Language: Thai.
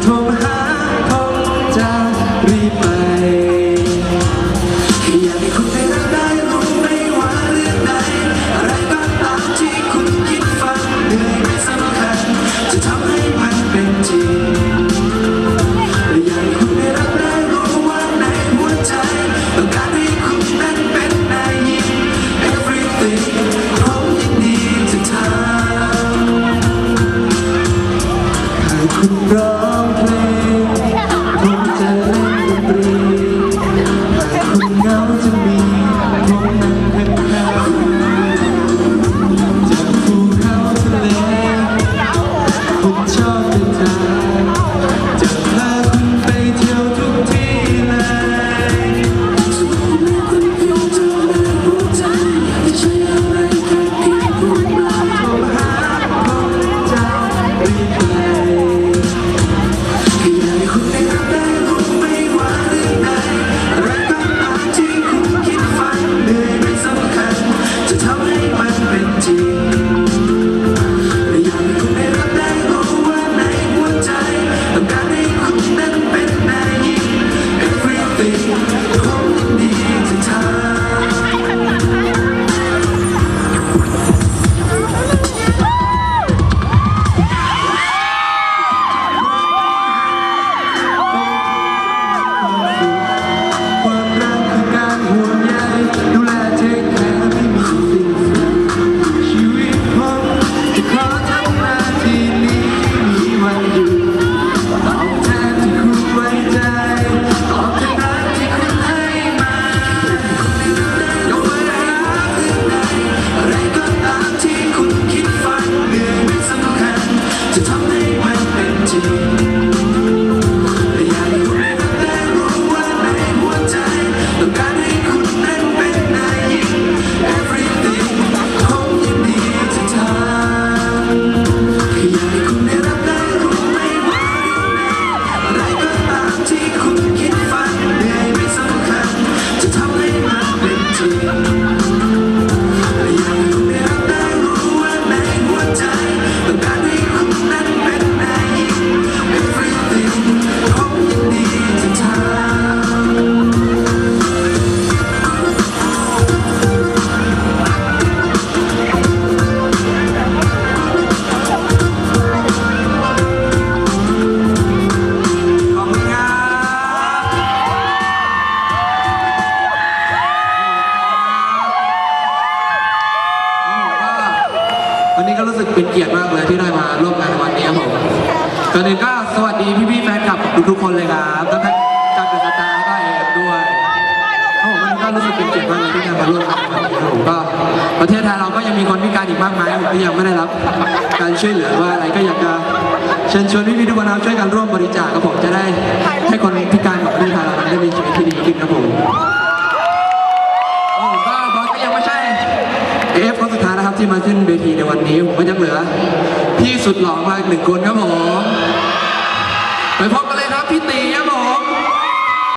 痛恨 ันนี้ก็รู้สึกเป็นเกียรติมากเลยที่ได้มาร่วมงานวันนี้ครับผมก่อนอื่นก็สวัสดีพี่ๆแฟนคลับทุกๆคนเลยครับตั้งแต่จากเดอะสตาร์ก็เอฟด้วยครับผมวันก็รู้สึกเป็นเกียรติมากเลยที่ได้มาร่วมงานวันนี้ครับผมก็ประเทศไทยเราก็ยังมีคนพิการอีกมากมายผมที่ยังไม่ได้รับการช่วยเหลือว่าอะไรก็อยากจะเชิญชวนพี่ๆทุกคนนะครับช่วยกันร่วมบริจาคครับผมจะได้ให้คนพิการของประเทศไทยเราได้มีชีวิตที่ดีขึ้นครับผม ผมก็บอสก็ยังไม่ใช่ เอฟคนสุดท้าย นเวทีในวันนี้ ผมก็ยังเหลือ พี่สุดหล่อมาอีกหนึ่งคนครับผมไปพบกันเลย